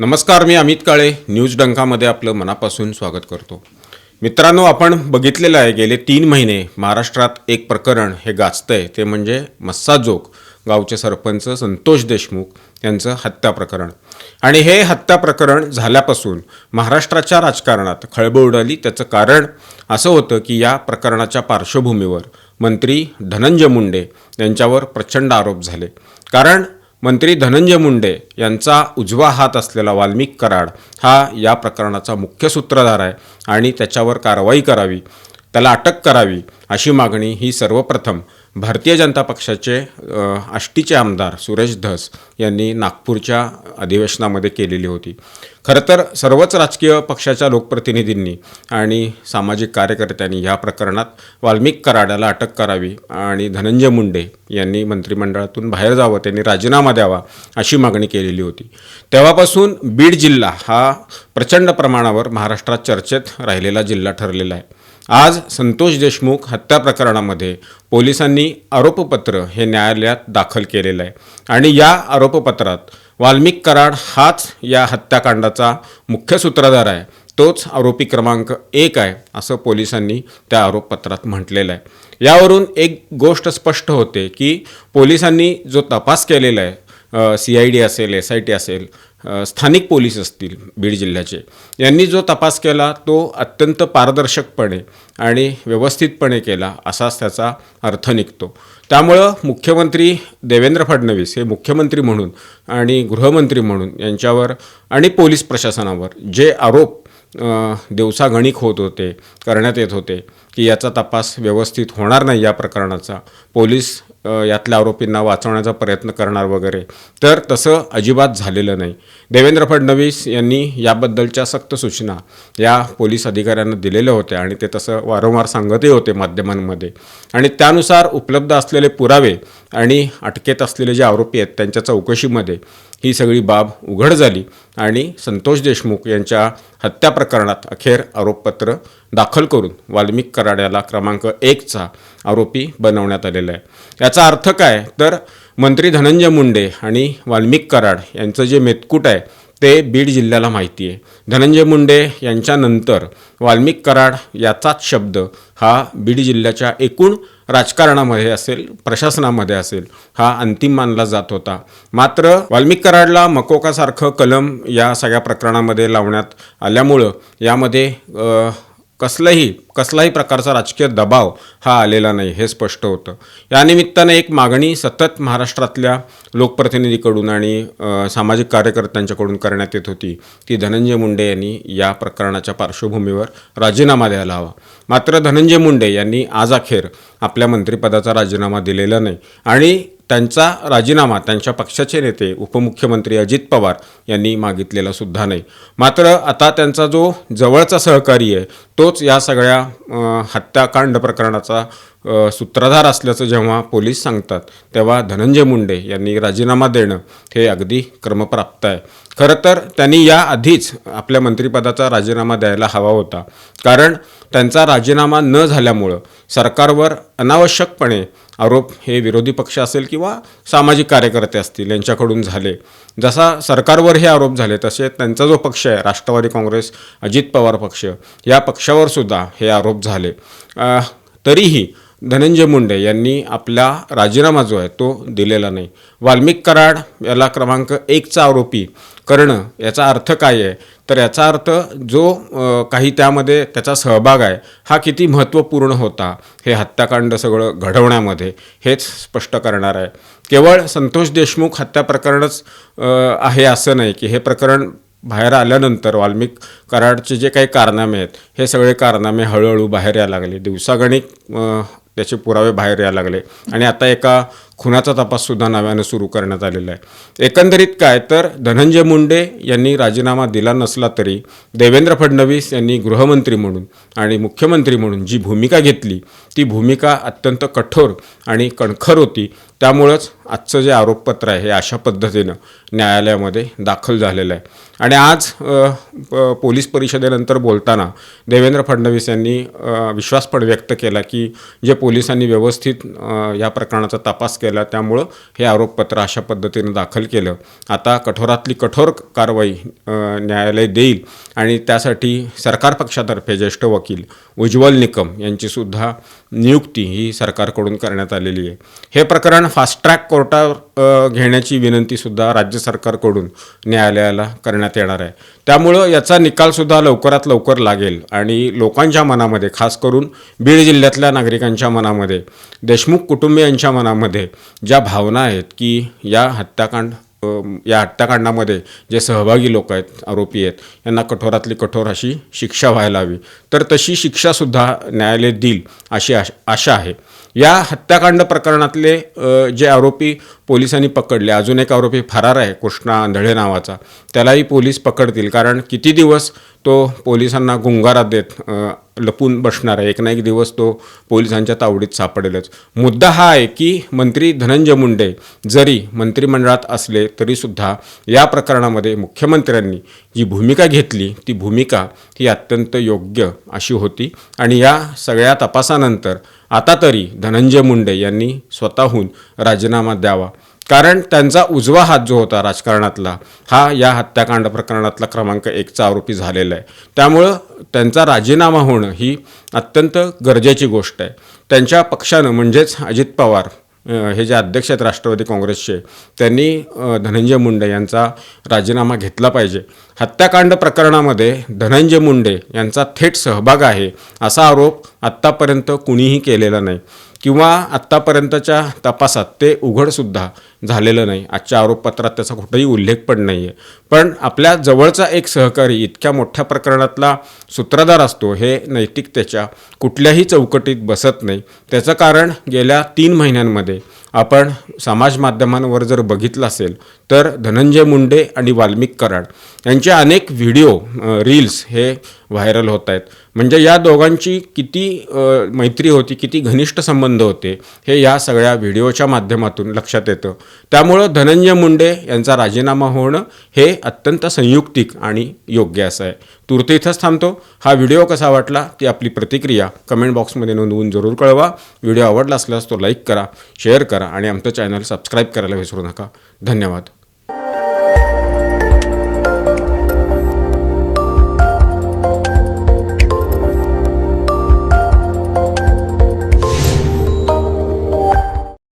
नमस्कार मी अमित काळे न्यूज डंकामध्ये आपलं मनापासून स्वागत करतो. मित्रांनो आपण बघितलेलं आहे गेले तीन महिने महाराष्ट्रात एक प्रकरण हे गाजतंय ते म्हणजे मस्साजोग गावचे सरपंच संतोष देशमुख यांचं हत्या प्रकरण. आणि हे हत्या प्रकरण झाल्यापासून महाराष्ट्राच्या राजकारणात खळबळ उडाली. त्याचं कारण असं होतं की या प्रकरणाच्या पार्श्वभूमीवर मंत्री धनंजय मुंडे यांच्यावर प्रचंड आरोप झाले. कारण मंत्री धनंजय मुंडे यांचा उजवा हात असलेला वाल्मिक कराड हा या प्रकरणाचा मुख्य सूत्रधार आहे आणि त्याच्यावर कारवाई करावी त्याला अटक करावी अशी मागणी ही सर्वप्रथम भारतीय जनता पक्षाचे आष्टीचे आमदार सुरेश धस यांनी नागपूरच्या अधिवेशनामध्ये केलेली होती. खरं तर सर्वच राजकीय पक्षाच्या लोकप्रतिनिधींनी आणि सामाजिक कार्यकर्त्यांनी या प्रकरणात वाल्मिक कराडाला अटक करावी आणि धनंजय मुंडे यांनी मंत्रिमंडळातून बाहेर जावं त्यांनी राजीनामा द्यावा अशी मागणी केलेली होती. तेव्हापासून बीड जिल्हा हा प्रचंड प्रमाणावर महाराष्ट्रात चर्चेत राहिलेला जिल्हा ठरलेला आहे. आज संतोष देशमुख हत्या प्रकरणामध्ये पोलिसांनी आरोपपत्र हे न्यायालयात दाखल केलेलं आहे. आणि या आरोपपत्रात वाल्मिक कराड हाच या हत्याकांडाचा मुख्य सूत्रधार आहे. तोच आरोपी क्रमांक एक आहे असं पोलिसांनी त्या आरोपपत्रात म्हटलेलं आहे. यावरून एक गोष्ट स्पष्ट होते की पोलिसांनी जो तपास केलेला आहे सी आय डी असेल एस आय टी असेल स्थानिक पोलीस असतील बीड जिल्ह्याचे यांनी जो तपास केला तो अत्यंत पारदर्शकपणे आणि व्यवस्थितपणे केला असाच त्याचा अर्थ निघतो. त्यामुळं मुख्यमंत्री देवेंद्र फडणवीस हे मुख्यमंत्री म्हणून आणि गृहमंत्री म्हणून यांच्यावर आणि पोलीस प्रशासनावर जे आरोप दिवसागणिक होत होते करण्यात येत होते की याचा तपास व्यवस्थित होणार नाही या प्रकरणाचा पोलीस यातल्या आरोपींना वाचवण्याचा प्रयत्न करणार वगैरे. तर तसं अजिबात झालेलं नाही. देवेंद्र फडणवीस यांनी याबद्दलच्या सक्त सूचना या पोलीस अधिकाऱ्यांना दिलेल्या होत्या आणि ते तसं वारंवार सांगतही होते माध्यमांमध्ये. आणि त्यानुसार उपलब्ध असलेले पुरावे आणि अटकेत असलेले जे आरोपी आहेत त्यांच्या चौकशीमध्ये ही सगळी बाब उघड झाली आणि संतोष देशमुख यांच्या हत्या प्रकरणात अखेर आरोपपत्र दाखल करून वाल्मिक कराड्याला क्रमांक एकचा आरोपी बनवण्यात आलेला आहे. याचा अर्थ काय? तर मंत्री धनंजय मुंडे आणि वाल्मिक कराड यांचं जे मेतकूट आहे ते बीड जिल्ह्याला माहिती आहे. धनंजय मुंडे यांच्यानंतर वाल्मिक कराड याचाच शब्द हा बीड जिल्ह्याच्या एकूण राजकारणामध्ये असेल प्रशासनामध्ये असेल हा अंतिम मानला जात होता. मात्र वाल्मिक कराडला मकोकासारखं कलम या सगळ्या प्रकरणामध्ये लावण्यात आल्यामुळं यामध्ये कसलंही कसलाही प्रकारचा राजकीय दबाव हा आलेला नाही हे स्पष्ट होतं. या निमित्तानं एक मागणी सतत महाराष्ट्रातल्या लोकप्रतिनिधीकडून आणि सामाजिक कार्यकर्त्यांच्याकडून करण्यात येत होती ती धनंजय मुंडे यांनी या प्रकरणाच्या पार्श्वभूमीवर राजीनामा द्यायला हवा. मात्र धनंजय मुंडे यांनी आज अखेर आपल्या मंत्रिपदाचा राजीनामा दिलेला नाही. आणि त्यांचा राजीनामा त्यांच्या पक्षाचे नेते उपमुख्यमंत्री अजित पवार यांनी मागितलेला सुद्धा नाही. मात्र आता त्यांचा जो जवळचा सहकारी आहे तोच या सगळ्या हत्याकांड प्रकरणाचा सूत्रधार असल्याचं जेव्हा पोलीस सांगतात तेव्हा धनंजय मुंडे यांनी राजीनामा देणं हे अगदी क्रमप्राप्त आहे. खरं तर त्यांनी याआधीच आपल्या मंत्रिपदाचा राजीनामा द्यायला हवा होता. कारण त्यांचा राजीनामा न झाल्यामुळं सरकारवर अनावश्यकपणे आरोप हे विरोधी पक्ष असेल किंवा सामाजिक कार्यकर्ते असतील यांच्याकडून झाले. जसा सरकारवर हे आरोप झाले तसे त्यांचा जो पक्ष आहे राष्ट्रवादी काँग्रेस अजित पवार पक्ष या पक्षावर सुद्धा हे आरोप झाले. तरीही धनंजय मुंडे यांनी आपला राजीनामा जो आहे तो दिलेला नाही. वाल्मिक कराड याला क्रमांक एकचा आरोपी करणं याचा अर्थ काय आहे? तर याचा अर्थ जो काही त्यामध्ये त्याचा सहभाग आहे हा किती महत्त्वपूर्ण होता? हे हत्याकांड सगळं घडवण्यामध्ये हेच स्पष्ट करणार आहे. केवळ संतोष देशमुख हत्या प्रकरणच आहे असं नाही की हे प्रकरण बाहेर आल्यानंतर वाल्मिक कराडचे जे काही कारनामे आहेत हे सगळे कारनामे हळूहळू बाहेर यायला लागले. दिवसागणिक त्याचे पुरावे बाहेर यायला लागले. आणि आता एका खुनाचा तपाससुद्धा नव्यानं सुरू करण्यात आलेला आहे. एकंदरीत काय तर धनंजय मुंडे यांनी राजीनामा दिला नसला तरी देवेंद्र फडणवीस यांनी गृहमंत्री म्हणून आणि मुख्यमंत्री म्हणून जी भूमिका घेतली ती भूमिका अत्यंत कठोर आणि कणखर होती. त्यामुळंच आजचं जे आरोपपत्र आहे हे अशा पद्धतीनं न्यायालयामध्ये दाखल झालेलं आहे. आणि आज प- पोलीस परिषदेनंतर बोलताना देवेंद्र फडणवीस यांनी विश्वास पण व्यक्त केला की जे पोलिसांनी व्यवस्थित या प्रकरणाचा तपास केला त्यामुळं हे आरोपपत्र अशा पद्धतीनं दाखल केलं. आता कठोरातली कठोर कारवाई न्यायालय देईल आणि त्यासाठी सरकार पक्षातर्फे ज्येष्ठ वकील उज्ज्वल निकम यांचीसुद्धा नियुक्ती ही सरकारकडून करण्यात आलेली आहे. हे प्रकरण फास्ट ट्रॅक कोर्टावर घेण्याची विनंतीसुद्धा राज्य सरकारकडून न्यायालयाला करण्यात येणार आहे. त्यामुळं याचा निकालसुद्धा लवकरात लवकर लागेल आणि लोकांच्या मनामध्ये खास करून बीड जिल्ह्यातल्या नागरिकांच्या मनामध्ये देशमुख कुटुंबियांच्या मनामध्ये ज्या भावना आहेत की या हत्याकांड या हत्याकांडामध्ये जे सहभागी लोक आहेत आरोपी आहेत यांना कठोरातली कठोर अशी शिक्षा व्हायला हवी. तर तशी शिक्षासुद्धा न्यायालय देईल अशी आश- आशा आहे. या हत्याकांड प्रकरणातले जे आरोपी पोलिसांनी पकडले अजून एक आरोपी फरार आहे कृष्णा आंधळे नावाचा. त्यालाही पोलीस पकडतील कारण किती दिवस तो पोलिसांना गुंगारात देत लपून बसणार आहे. एक ना एक दिवस तो पोलिसांच्या तावडीत सापडेलच. मुद्दा हा आहे की मंत्री धनंजय मुंडे जरी मंत्रिमंडळात असले तरीसुद्धा या प्रकरणामध्ये मुख्यमंत्र्यांनी जी भूमिका घेतली ती भूमिका ही अत्यंत योग्य अशी होती. आणि या सगळ्या तपासानंतर आता तरी धनंजय मुंडे यांनी स्वतःहून राजीनामा द्यावा. कारण त्यांचा उजवा हात जो होता राजकारणातला हा या हत्याकांड प्रकरणातला क्रमांक एकचा आरोपी झालेला आहे. त्यामुळं त्यांचा राजीनामा होणं ही अत्यंत गरजेची गोष्ट आहे. त्यांच्या पक्षानं म्हणजेच अजित पवार हे जे अध्यक्ष आहेत राष्ट्रवादी काँग्रेसचे त्यांनी धनंजय मुंडे यांचा राजीनामा घेतला पाहिजे. हत्याकांड प्रकरणामध्ये धनंजय मुंडे यांचा थेट सहभाग आहे असा आरोप आत्तापर्यंत कुणीही केलेला नाही. किंवा आत्तापर्यंतच्या तपासात ते उघडसुद्धा झालेलं नाही. आजच्या आरोपपत्रात त्याचा कुठेही उल्लेख पण नाही आहे पण आपल्या जवळचा एक सहकारी इतक्या मोठ्या प्रकरणातला सूत्रधार असतो हे नैतिकतेच्या कुठल्याही चौकटीत बसत नाही. त्याचं कारण गेल्या तीन महिन्यांमध्ये आपण समाज माध्यमांवर जर बघितलं असेल तर धनंजय मुंडे आणि वाल्मिक कराड यांचे अनेक व्हिडिओ रील्स हे व्हायरल होत आहेत. म्हणजे या दोघांची किती मैत्री होती किती घनिष्ठ संबंध होते हे या सगळ्या व्हिडिओच्या माध्यमातून लक्षात येतं. त्यामुळं धनंजय मुंडे यांचा राजीनामा होणं हे अत्यंत संयुक्तिक आणि योग्य असं आहे. तुर्ते इथंच थांबतो. हा व्हिडिओ कसा वाटला ती आपली प्रतिक्रिया कमेंट बॉक्समध्ये नोंदवून जरूर कळवा. व्हिडिओ आवडला असल्यास तो लाईक करा शेअर करा आणि आमचं चॅनल सबस्क्राईब करायला विसरू नका. धन्यवाद.